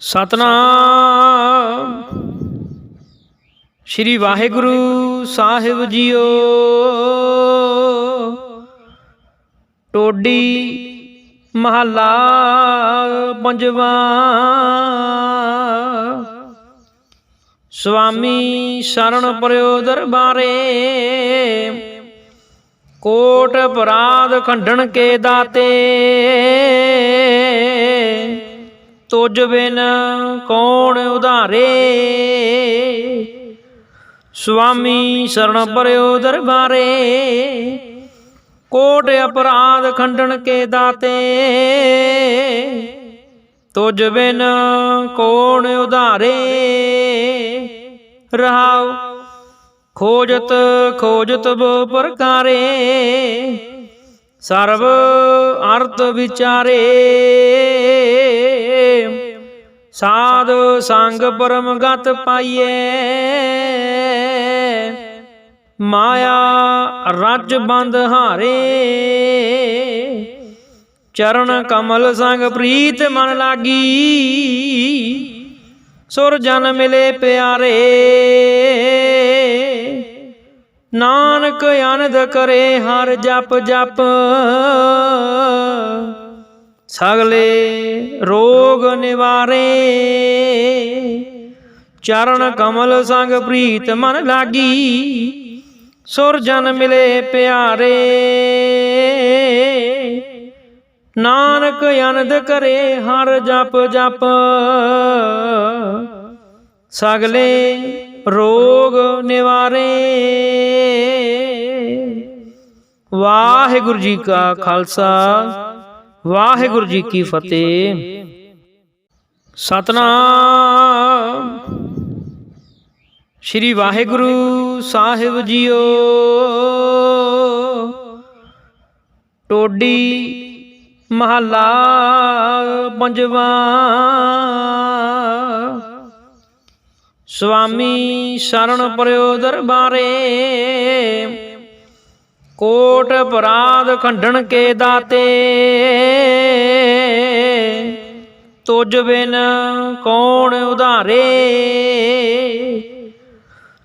ਸਤਨਾਮ। ਸ੍ਰੀ ਵਾਹਿਗੁਰੂ ਸਾਹਿਬ ਜੀਓ। ਟੋਡੀ ਮਹੱਲਾ ਪੰਜਵਾਂ। ਸੁਆਮੀ ਸ਼ਰਨ ਪਰਿਓ ਦਰਬਾਰੇ ਕੋਟ ਅਪਰਾਧ ਖੰਡਣ ਕੇ ਦਾਤੇ। ਤੁਜ ਬਿਨ ਕੌਣ ਉਧਾਰੇ? ਸੁਆਮੀ ਸ਼ਰਨ ਪਰਿਓ ਦਰਬਾਰੇ। ਕੋਟ ਅਪਰਾਧ ਖੰਡਣ ਕੇ ਦਾਤੇ। ਤੁਜ ਬਿਨ ਕੌਣ ਉਧਾਰੇ? ਰਹਾਉ, ਖੋਜਤ ਖੋਜਤ ਬੋ ਪ੍ਰਕਾਰੇ। ਸਰਬ ਅਰਥ ਵਿਚਾਰੇ। ਸਾਧ ਸੰਗ ਪਰਮ ਗਤ ਪਾਈਏ। ਮਾਇਆ ਰੱਜ ਬੰਦ ਹਾਰੇ। ਚਰਨ ਕਮਲ ਸੰਗ ਪ੍ਰੀਤ ਮਨ ਲਾਗੀ। ਸੁਰ ਜਨ ਮਿਲੇ ਪਿਆਰੇ। ਨਾਨਕ ਆਨੰਦ ਕਰੇ ਹਰ ਜਪ ਜਪ। ਸਗਲੇ ਰੋਗ ਨਿਵਾਰੇ। ਚਰਨ ਕਮਲ ਸੰਗ ਪ੍ਰੀਤ ਮਨ ਲਾਗੀ ਸੁਰ ਜਨ ਮਿਲੇ ਪਿਆਰੇ। ਨਾਨਕ ਆਨੰਦ ਕਰੇ ਹਰ ਜਪ ਜਪ। ਸਗਲੇ ਰੋਗ ਨਿਵਾਰੇ। ਵਾਹਿਗੁਰੂ ਜੀ ਕਾ ਖਾਲਸਾ। ਵਾਹਿਗੁਰੂ ਜੀ ਕੀ ਫਤਿਹ। ਸਤਨਾਮ। ਸ੍ਰੀ ਵਾਹਿਗੁਰੂ ਸਾਹਿਬ ਜੀਓ। ਟੋਡੀ ਮਹੱਲਾ ਪੰਜਵਾਂ। ਸੁਆਮੀ ਸ਼ਰਨ ਪਰਿਓ ਦਰਬਾਰੇ। ਕੋਟ ਅਪਰਾਧ ਖੰਡਣ ਕੇ ਦਾਤੇ। ਤੁਜ ਬਿਨ ਕੌਣ ਉਧਾਰੇ।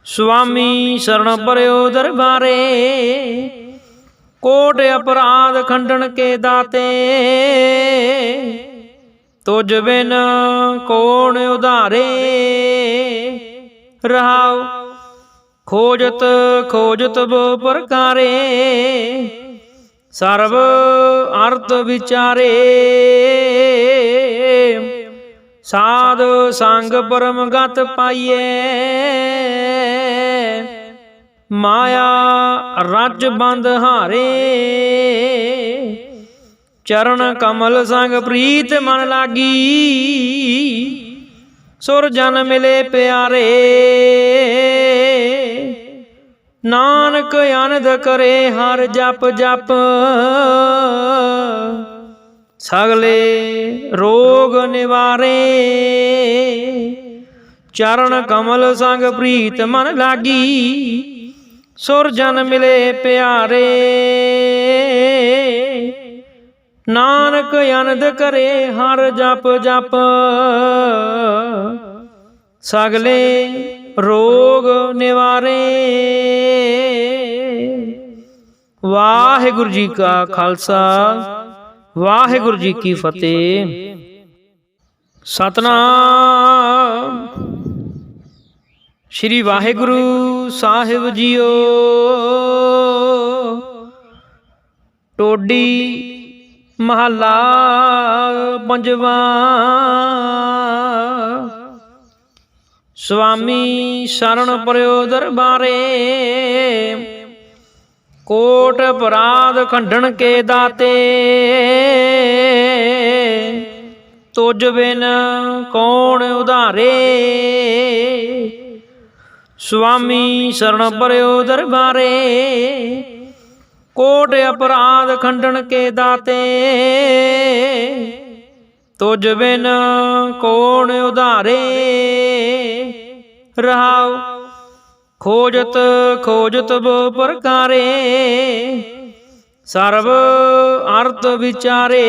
ਸੁਆਮੀ ਸ਼ਰਨ ਪਰਿਓ ਦਰਬਾਰੇ। ਕੋਟ ਅਪਰਾਧ ਖੰਡਣ ਕੇ ਦਾਤੇ। ਤੁਜ ਬਿਨ ਕੌਣ ਉਧਾਰੇ। ਰਹਾਓ। ਖੋਜਤ ਖੋਜਤ ਬੋ ਪ੍ਰਕਾਰੇ ਸਰਬ ਅਰਥ ਵਿਚਾਰੇ। ਸਾਧ ਸੰਗ ਪਰਮ ਗਤ ਪਾਈਏ ਮਾਇਆ ਰੱਜ ਬੰਦ ਹਾਰੇ। ਚਰਨ ਕਮਲ ਸੰਗ ਪ੍ਰੀਤ ਮਨ ਲਾਗੀ। ਸੁਰ ਜਨ ਮਿਲੇ ਪਿਆਰੇ। ਨਾਨਕ ਆਨੰਦ ਕਰੇ ਹਰ ਜਪ ਜਪ। ਸਗਲੇ ਰੋਗ ਨਿਵਾਰੇ। ਚਰਨ ਕਮਲ ਸੰਗ ਪ੍ਰੀਤ ਮਨ ਲਾਗੀ। ਸੁਰ ਜਨ ਮਿਲੇ ਪਿਆਰੇ। ਨਾਨਕ ਆਨੰਦ ਕਰੇ ਹਰ ਜਪ ਜਪ। ਸਗਲੇ ਰੋਗ ਨਿਵਾਰੇ। ਵਾਹਿਗੁਰੂ ਜੀ ਕਾ ਖਾਲਸਾ, ਵਾਹਿਗੁਰੂ ਜੀ ਕੀ ਫਤਿਹ। ਸਤਨਾਮ। ਸ੍ਰੀ ਵਾਹਿਗੁਰੂ ਸਾਹਿਬ ਜੀਓ। ਟੋਡੀ ਮਹੱਲਾ ਪੰਜਵਾਂ। ਸੁਆਮੀ ਸ਼ਰਨ ਪਰਿਓ ਦਰਬਾਰੇ। ਕੋਟ ਅਪਰਾਧ ਖੰਡਣ ਕੇ ਦਾਤੇ। ਤੁਜ ਬਿਨ ਕੌਣ ਉਧਾਰੇ। ਸੁਆਮੀ ਸ਼ਰਨ ਪਰਿਓ ਦਰਬਾਰੇ। ਕੋਟ ਅਪਰਾਧ ਖੰਡਣ ਕੇ ਦਾਤੇ। ਤੁਜ ਬਿਨ ਕੋਣ ਉਧਾਰੇ, ਰਹਾਉ ਖੋਜਤ ਖੋਜਤ ਬੋ ਪ੍ਰਕਾਰੇ, ਸਰਬ ਅਰਥ ਵਿਚਾਰੇ।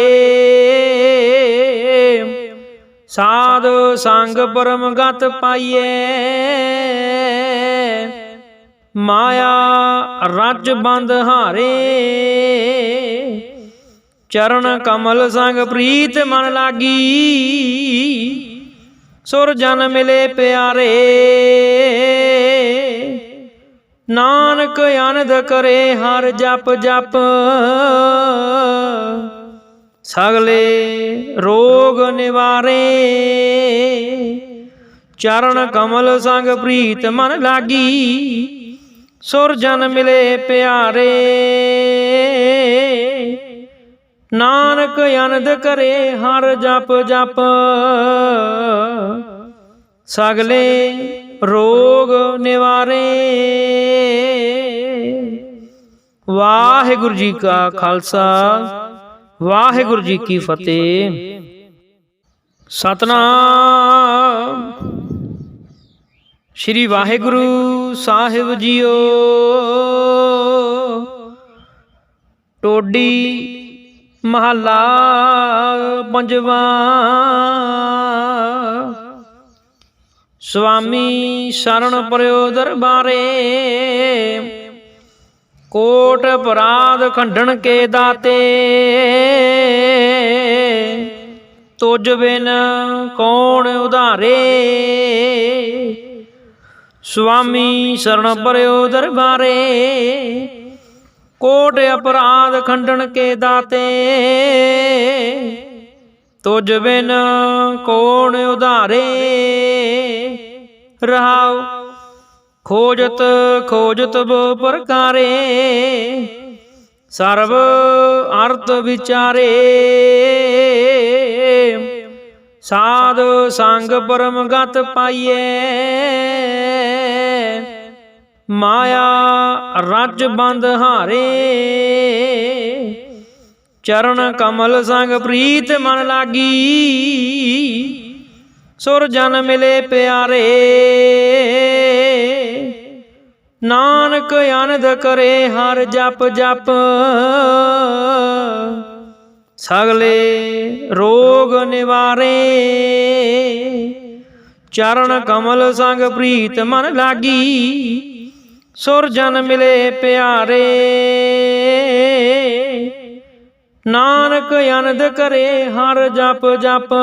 ਸਾਧ ਸੰਗ ਪਰਮ ਗਤ ਪਾਈਏ ਮਾਇਆ ਰੱਜ ਬੰਦ ਹਾਰੇ। ਚਰਨ ਕਮਲ ਸੰਗ ਪ੍ਰੀਤ ਮਨ ਲਾਗੀ। ਸੁਰ ਜਨ ਮਿਲੇ ਪਿਆਰੇ। ਨਾਨਕ ਆਨੰਦ ਕਰੇ ਹਰ ਜਪ ਜਪ। ਸਗਲੇ ਰੋਗ ਨਿਵਾਰੇ। ਚਰਨ ਕਮਲ ਸੰਗ ਪ੍ਰੀਤ ਮਨ ਲਾਗੀ। ਸੁਰ ਜਨ ਮਿਲੇ ਪਿਆਰੇ। ਨਾਨਕ ਆਨੰਦ ਕਰੇ ਹਰ ਜਪ ਜਪ। ਸਗਲੇ ਰੋਗ ਨਿਵਾਰੇ। ਵਾਹਿਗੁਰੂ ਜੀ ਕਾ ਖਾਲਸਾ, ਵਾਹਿਗੁਰੂ ਜੀ ਕੀ ਫਤਿਹ। ਸਤਨਾਮ। ਸ੍ਰੀ ਵਾਹਿਗੁਰੂ ਸਾਹਿਬ ਜੀਓ। ਟੋਡੀ ਮਹੱਲਾ ਪੰਜਵਾ। ਸੁਆਮੀ ਸ਼ਰਨ ਪਰਿਓ ਦਰਬਾਰੇ ਕੋਟ ਅਪਰਾਧ ਖੰਡਣ ਕੇ ਦਾਤੇ। ਤੁਝ ਬਿਨ ਕੌਣ ਉਧਾਰੇ। ਸੁਆਮੀ ਸ਼ਰਨ ਪਰਿਓ ਦਰਬਾਰੇ ਕੋਟ ਅਪਰਾਧ ਖੰਡਨ ਕੇ ਦਾਤੇ। ਤੁਝ ਬਿਨ ਕੌਣ ਉਧਾਰੇ। ਰਹਾਉ, ਖੋਜਤ ਖੋਜਤ ਬੋ ਪ੍ਰਕਾਰੇ। ਸਰਬ ਅਰਥ ਵਿਚਾਰੇ। ਸਾਧ ਸੰਗ ਪਰਮ ਗਤ ਪਾਈਏ ਮਾਇਆ ਰੱਜ ਬੰਦ ਹਾਰੇ। ਚਰਨ ਕਮਲ ਸੰਗ ਪ੍ਰੀਤ ਮਨ ਲਾਗੀ। ਸੁਰ ਜਨ ਮਿਲੇ ਪਿਆਰੇ। ਨਾਨਕ ਆਨੰਦ ਕਰੇ ਹਰ ਜਪ ਜਪ। ਸਗਲੇ ਰੋਗ ਨਿਵਾਰੇ। ਚਰਨ ਕਮਲ ਸੰਗ ਪ੍ਰੀਤ ਮਨ ਲਾਗੀ। ਸੁਰ ਜਨ ਮਿਲੇ ਪਿਆਰੇ। ਨਾਨਕ ਆਨੰਦ ਕਰੇ ਹਰ ਜਪ ਜਪ।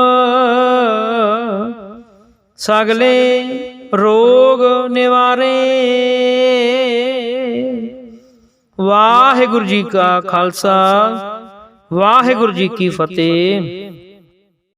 ਸਗਲੇ ਰੋਗ ਨਿਵਾਰੇ। ਵਾਹਿਗੁਰੂ ਜੀ ਕਾ ਖਾਲਸਾ, ਵਾਹਿਗੁਰੂ ਜੀ ਕੀ ਫਤਿਹ।